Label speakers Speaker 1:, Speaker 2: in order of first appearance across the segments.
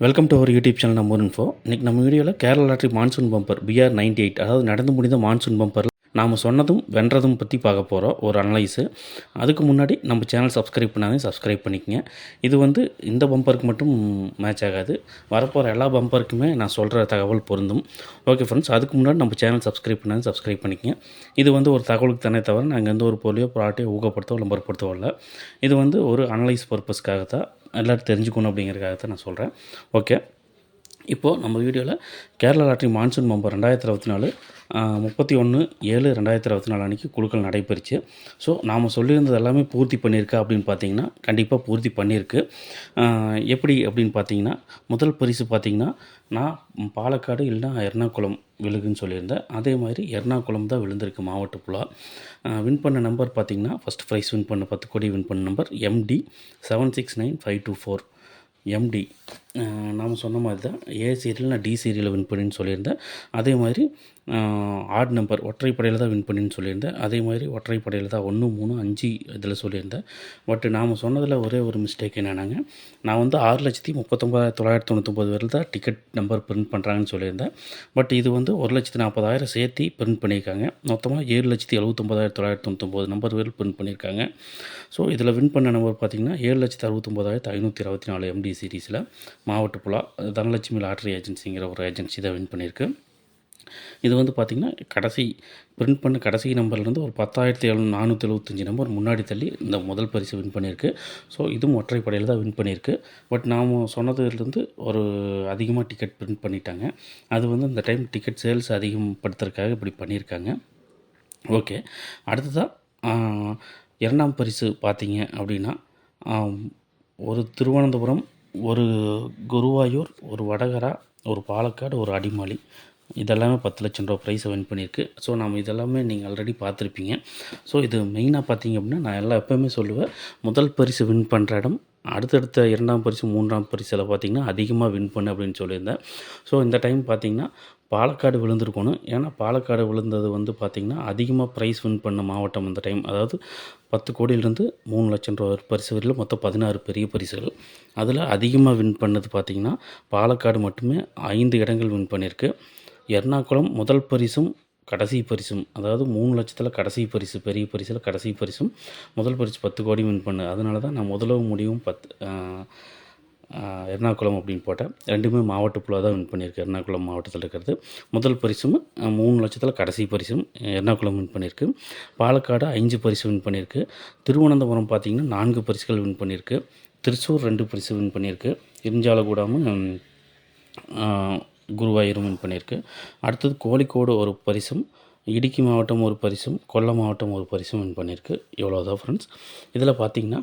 Speaker 1: Welcome to our YouTube channel நம்ம info இன்றைக்கி நம்ம வீடியோவில் Kerala lottery monsoon bumper BR ninety eight அதாவது நடந்து முடிந்த மான்சூன் பம்பர் நாம் சொன்னதும் வென்றதும் பற்றி பார்க்க போகிறோம் ஒரு அனலைஸு அதுக்கு முன்னாடி நம்ம சேனல் சப்ஸ்கிரைப் பண்ணாதே சப்ஸ்கிரைப் பண்ணிக்கங்க. இது வந்து இந்த பம்பருக்கு மட்டும் மேட்ச் ஆகாது. வரப்போகிற எல்லா பம்பருக்குமே நான் சொல்கிற தகவல் பொருந்தும். ஓகே ஃப்ரெண்ட்ஸ் அதுக்கு முன்னாடி நம்ம சேனல் சப்ஸ்கிரைப் பண்ணாது சப்ஸ்கிரைப் பண்ணிக்கங்க. இது வந்து ஒரு தகவலுக்கு தானே தவிர நாங்கள் எந்த ஒரு பொருளையோ ப்ராடக்டையோ ஊக்கப்படுத்தவோ விளம்பரப்படுத்தவோ இல்லை. இது வந்து ஒரு அனலைஸ் பர்பஸ்க்காக தான் எல்லோரும் தெரிஞ்சுக்கணும் அப்படிங்கிறதுக்காக தான் நான் சொல்கிறேன் ஓகே இப்போது நம்ம வீடியோவில் கேரளா லாட்ரி மான்சூன் பம்பர் ரெண்டாயிரத்தி இருபத்தி நாலு முப்பத்தி ஒன்று ஏழு ரெண்டாயிரத்தி இருபத்தி நாலு அன்றைக்கி குழுக்கள் நடைபெறுச்சு. ஸோ நாம் சொல்லியிருந்தது எல்லாமே பூர்த்தி பண்ணியிருக்கா அப்படின்னு பார்த்தீங்கன்னா கண்டிப்பாக பூர்த்தி பண்ணியிருக்கு. எப்படி அப்படின்னு பார்த்தீங்கன்னா முதல் பரிசு பார்த்தீங்கன்னா நான் பாலக்காடு இல்லைனா எர்ணாகுளம் விழுகுன்னு சொல்லியிருந்தேன். அதே மாதிரி எர்ணாகுளம் தான் விழுந்திருக்கு மாவட்ட புலா. வின் பண்ண நம்பர் பார்த்தீங்கன்னா ஃபஸ்ட் ப்ரைஸ் வின் பண்ண பத்து கோடி வின் பண்ண number MD seven six nine five two four MD நாம் சொன்ன மாதிரி தான் ஏ சீரியல் நான் டி சீரியலில் வின் பண்ணின்னு சொல்லியிருந்தேன். அதே மாதிரி ஆட் நம்பர் ஒற்றைப்படையில் தான் வின் பண்ணின்னு சொல்லியிருந்தேன். அதே மாதிரி ஒற்றைப்படையில் தான் ஒன்று மூணு அஞ்சு இதில் சொல்லியிருந்தேன். பட் நாம் சொன்னதில் ஒரே ஒரு மிஸ்டேக் என்னென்னாங்க நான் வந்து ஆறு லட்சத்தி முப்பத்தொம்பதாயிரத்தி தொள்ளாயிரத்தி தொண்ணூத்தொம்பது பேரில் தான் டிக்கெட் நம்பர் பிரிண்ட் பண்ணுறாங்கன்னு சொல்லியிருந்தேன். பட் இது வந்து ஒரு லட்சத்தி நாற்பதாயிரம் சேர்த்து பிரிண்ட் பண்ணியிருக்காங்க. மொத்தமாக ஏழு லட்சத்தி எழுபத்தொம்பதாயிரத்தி தொள்ளாயிரத்தி தொண்ணூத்தொம்பது நம்பர் பேர் பிரிண்ட் பண்ணியிருக்காங்க. ஸோ இதில் வின் பண்ண நம்பர் பார்த்திங்கன்னா ஏழு லட்சத்தி அறுபத்தொம்பதாயிரத்தி ஐநூற்றி இருபத்தி நாலு எம்டி சீரீஸில் மாவட்ட புலா தனலட்சுமி லாட்ரி ஏஜென்சிங்கிற ஒரு ஏஜென்சி தான் வின் பண்ணியிருக்கு. இது வந்து பார்த்திங்கன்னா கடைசி பிரிண்ட் பண்ண கடைசி நம்பர்லேருந்து ஒரு பத்தாயிரத்தி எழுநூ நானூற்றி எழுபத்தஞ்சி நம்பர் முன்னாடி தள்ளி இந்த முதல் பரிசு வின் பண்ணியிருக்கு. ஸோ இதுவும் ஒற்றைப்படையில் தான் வின் பண்ணியிருக்கு. பட் நாம் சொன்னதுலேருந்து ஒரு அதிகமாக டிக்கெட் பிரிண்ட் பண்ணிட்டாங்க. அது வந்து இந்த டைம் டிக்கெட் சேல்ஸ் அதிகப்படுத்துறதுக்காக இப்படி பண்ணியிருக்காங்க. ஓகே அடுத்ததாக இரண்டாம் பரிசு பார்த்தீங்க அப்படின்னா ஒரு திருவனந்தபுரம் ஒரு குருவாயூர் ஒரு வடகரா ஒரு பாலக்காடு ஒரு அடிமாலி. இதெல்லாமே பத்து லட்சம் ரூபா ப்ரைஸை வின் பண்ணியிருக்கு. ஸோ நம்ம இதெல்லாமே நீங்கள் ஆல்ரெடி பார்த்துருப்பீங்க. ஸோ இது மெயினாக பார்த்தீங்க அப்படின்னா நான் எல்லாம் எப்போவுமே சொல்லுவேன் முதல் பரிசு வின் பண்ணுற இடம் அடுத்தடுத்த இரண்டாம் பரிசு மூன்றாம் பரிசில் பார்த்தீங்கன்னா அதிகமாக வின் பண்ணு அப்படின்னு சொல்லியிருந்தேன். ஸோ இந்த டைம் பார்த்தீங்கன்னா பாலக்காடு விழுந்திருக்கணும். ஏன்னா பாலக்காடு விழுந்தது வந்து பார்த்திங்கன்னா அதிகமாக ப்ரைஸ் வின் பண்ண மாவட்டம் அந்த டைம் அதாவது பத்து கோடியிலேருந்து மூணு லட்சம் ரூபா பரிசு வரையில் மொத்தம் பதினாறு பெரிய பரிசுகள். அதில் அதிகமாக வின் பண்ணது பார்த்திங்கன்னா பாலக்காடு மட்டுமே ஐந்து இடங்கள் வின் பண்ணியிருக்கு எர்ணாகுளம் முதல் பரிசும் கடைசி பரிசும். அதாவது மூணு லட்சத்தில் கடைசி பரிசு பெரிய பரிசில் கடைசி பரிசும். முதல் பரிசு பத்து கோடி வின் பண்ணு. அதனால தான் நான் முதலும் முடிவும் பத்து எர்ணாகுளம் அப்படின்னு போட்டேன். ரெண்டுமே மாவட்ட புலாக தான் வின் பண்ணியிருக்கு. எர்ணாகுளம் மாவட்டத்தில் இருக்கிறது. முதல் பரிசும் மூணு லட்சத்தில் கடைசி பரிசும் எர்ணாகுளம் வின் பண்ணியிருக்கு. பாலக்காடு அஞ்சு பரிசு வின் பண்ணியிருக்கு. திருவனந்தபுரம் பார்த்திங்கன்னா நான்கு பரிசுகள் வின் பண்ணியிருக்கு. திருச்சூர் ரெண்டு பரிசு வின் பண்ணியிருக்கு. இரிஞ்சாலக்கூடாமல் குருவாயூரும் வின் பண்ணியிருக்கு. அடுத்தது கோழிக்கோடு ஒரு பரிசும் இடுக்கி மாவட்டம் ஒரு பரிசும் கொல்லம் மாவட்டம் ஒரு பரிசும் வின் பண்ணியிருக்கு. இவ்வளோதான் ஃப்ரெண்ட்ஸ் இதில் பார்த்தீங்கன்னா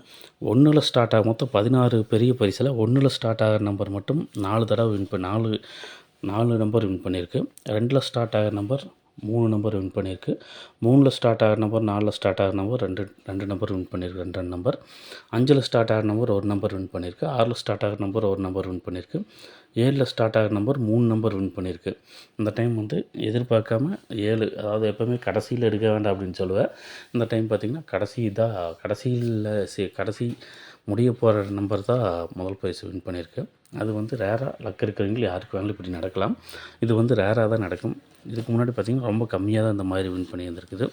Speaker 1: ஒன்றில் ஸ்டார்ட் ஆக மொத்தம் பதினாறு பெரிய பரிசில் ஒன்றில் ஸ்டார்ட் ஆகிற நம்பர் மட்டும் நாலு தடவை வின் பண்ணி நாலு நாலு நம்பர் வின் பண்ணியிருக்கு. ரெண்டில் ஸ்டார்ட் ஆகிற நம்பர் மூணு நம்பர் வின் பண்ணியிருக்கு. மூணில் ஸ்டார்ட் ஆகிற நம்பர் நாலில் ஸ்டார்ட் ஆகிற நம்பர் ரெண்டு ரெண்டு நம்பர் வின் பண்ணியிருக்கு ரெண்டு ரெண்டு நம்பர். அஞ்சில் ஸ்டார்ட் ஆகிற நம்பர் ஒரு நம்பர் வின் பண்ணியிருக்கு. ஆறில் ஸ்டார்ட் ஆகிற நம்பர் ஒரு நம்பர் வின் பண்ணியிருக்கு. ஏழில் ஸ்டார்ட் ஆகிற நம்பர் மூணு நம்பர் வின் பண்ணியிருக்கு. இந்த டைம் வந்து எதிர்பார்க்காம ஏழு அதாவது எப்போவுமே கடைசியில் எடுக்க வேண்டாம் அப்படின்னு சொல்லுவேன். இந்த டைம் பார்த்திங்கன்னா கடைசி தான் கடைசியில் சே கடைசி முடிய போகிற நம்பர் தான் முதல் பரிசு வின் பண்ணியிருக்கு. அது வந்து ரேராக லக் இருக்கிறவங்களும் யாருக்கு வேணாலும் இப்படி நடக்கலாம். இது வந்து ரேராக தான் நடக்கும். இதுக்கு முன்னாடி பார்த்திங்கன்னா ரொம்ப கம்மியாக தான் இந்த மாதிரி வின் பண்ணி இருந்திருக்குது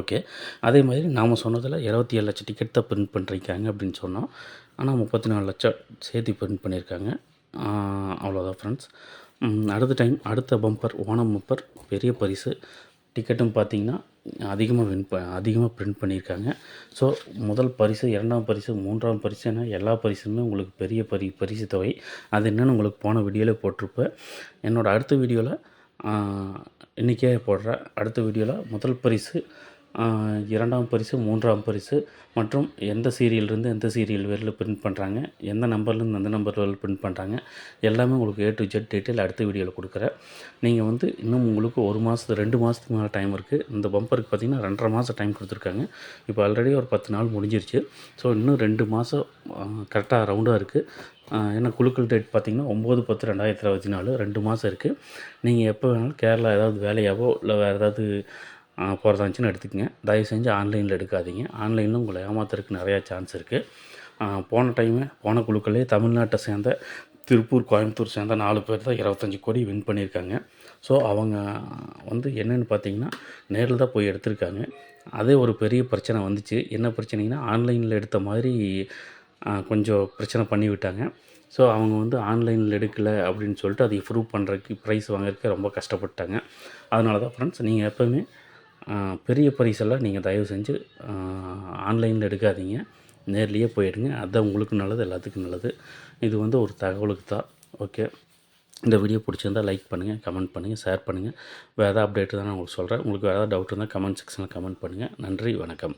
Speaker 1: ஓகே அதே மாதிரி நாம் சொன்னதில் இருபத்தி ஏழு லட்சம் டிக்கெட் தான் பிரிண்ட் பண்ணுறீங்க அப்படின்னு சொன்னோம். ஆனால் முப்பத்தி நாலு லட்சம் சேர்த்து பிரிண்ட் பண்ணியிருக்காங்க. அவ்வளோதான் ஃப்ரெண்ட்ஸ் அடுத்த டைம் அடுத்த பம்பர் ஓணம் பம்பர் பெரிய பரிசு. டிக்கெட்டும் பார்த்தீங்கன்னா அதிகமாக வின் ப அதிகமாக பிரிண்ட் பண்ணியிருக்காங்க. ஸோ முதல் பரிசு இரண்டாம் பரிசு மூன்றாம் பரிசு என எல்லா பரிசுமே உங்களுக்கு பெரிய பரி பரிசு தொகை. அது என்னென்னு உங்களுக்கு போன வீடியோவில் போட்டிருப்பேன். என்னோடய அடுத்த வீடியோவில் இன்றைக்கே போடுற அடுத்த வீடியோவில் முதல் பரிசு இரண்டாம் பரிசு மூன்றாம் பரிசு மற்றும் எந்த சீரியல்லேருந்து எந்த சீரியல் வரையில் பிரிண்ட் பண்ணுறாங்க எந்த நம்பர்லேருந்து எந்த நம்பர் வரையில் பிரிண்ட் பண்ணுறாங்க எல்லாமே உங்களுக்கு ஏ டு ஜெட் டீட்டெயில் அடுத்த வீடியோவில் கொடுக்குறேன். நீங்கள் வந்து இன்னும் உங்களுக்கு ஒரு மாதத்து ரெண்டு மாதத்துக்கு மேலே டைம் இருக்குது இந்த பம்பருக்கு பார்த்தீங்கன்னா ரெண்டரை மாதம் டைம் கொடுத்துருக்காங்க. இப்போ ஆல்ரெடி ஒரு பத்து நாள் முடிஞ்சிருச்சு. ஸோ இன்னும் ரெண்டு மாதம் கரெக்டாக ரவுண்டாக இருக்குது ஏன்னா குழுக்கள் டேட் பார்த்தீங்கன்னா ஒம்பது பத்து ரெண்டாயிரத்தி இருபத்தி நாலு ரெண்டு மாதம் இருக்குது நீங்கள் எப்போ வேணாலும் கேரளா ஏதாவது வேலையாவோ இல்லை வேறு ஏதாவது போகிறதா இருந்துச்சுன்னு எடுத்துக்கங்க. தயவு செஞ்சு ஆன்லைனில் எடுக்காதீங்க. ஆன்லைனில் உங்களை ஏமாத்துறதுக்கு நிறையா சான்ஸ் இருக்குது போன டைமு போன குழுக்களே தமிழ்நாட்டை சேர்ந்த திருப்பூர் கோயம்புத்தூர் சேர்ந்த நாலு பேர் தான் இருபத்தஞ்சி கோடி வின் பண்ணியிருக்காங்க. ஸோ அவங்க வந்து என்னென்னு பார்த்தீங்கன்னா நேரில் தான் போய் எடுத்திருக்காங்க. அதே ஒரு பெரிய பிரச்சனை வந்துச்சு. என்ன பிரச்சனைனா ஆன்லைனில் எடுத்த மாதிரி கொஞ்சம் பிரச்சனை பண்ணி விட்டாங்க. ஸோ அவங்க வந்து ஆன்லைனில் எடுக்கலை அப்படின்னு சொல்லிட்டு அதை ப்ரூவ் பண்ணுறதுக்கு ப்ரைஸ் வாங்குறதுக்கு ரொம்ப கஷ்டப்பட்டாங்க அதனால தான் ஃப்ரெண்ட்ஸ் நீங்கள் எப்போவுமே பெரிய பரிசெல்லாம் நீங்கள் தயவு செஞ்சு ஆன்லைனில் எடுக்காதீங்க. நேர்லேயே போயிடுங்க அதுதான் உங்களுக்கு நல்லது எல்லாத்துக்கும் நல்லது. இது வந்து ஒரு தகவலுக்கு தான். ஓகே. இந்த வீடியோ பிடிச்சிருந்தால் லைக் பண்ணுங்கள் கமெண்ட் பண்ணுங்கள் ஷேர் பண்ணுங்கள் வேறு ஏதாவது அப்டேட் தான் நான் உங்களுக்கு சொல்கிறேன் உங்களுக்கு வேறு ஏதாவது டவுட் இருந்தால் கமெண்ட் செக்ஷனில் கமெண்ட் பண்ணுங்கள் நன்றி வணக்கம்.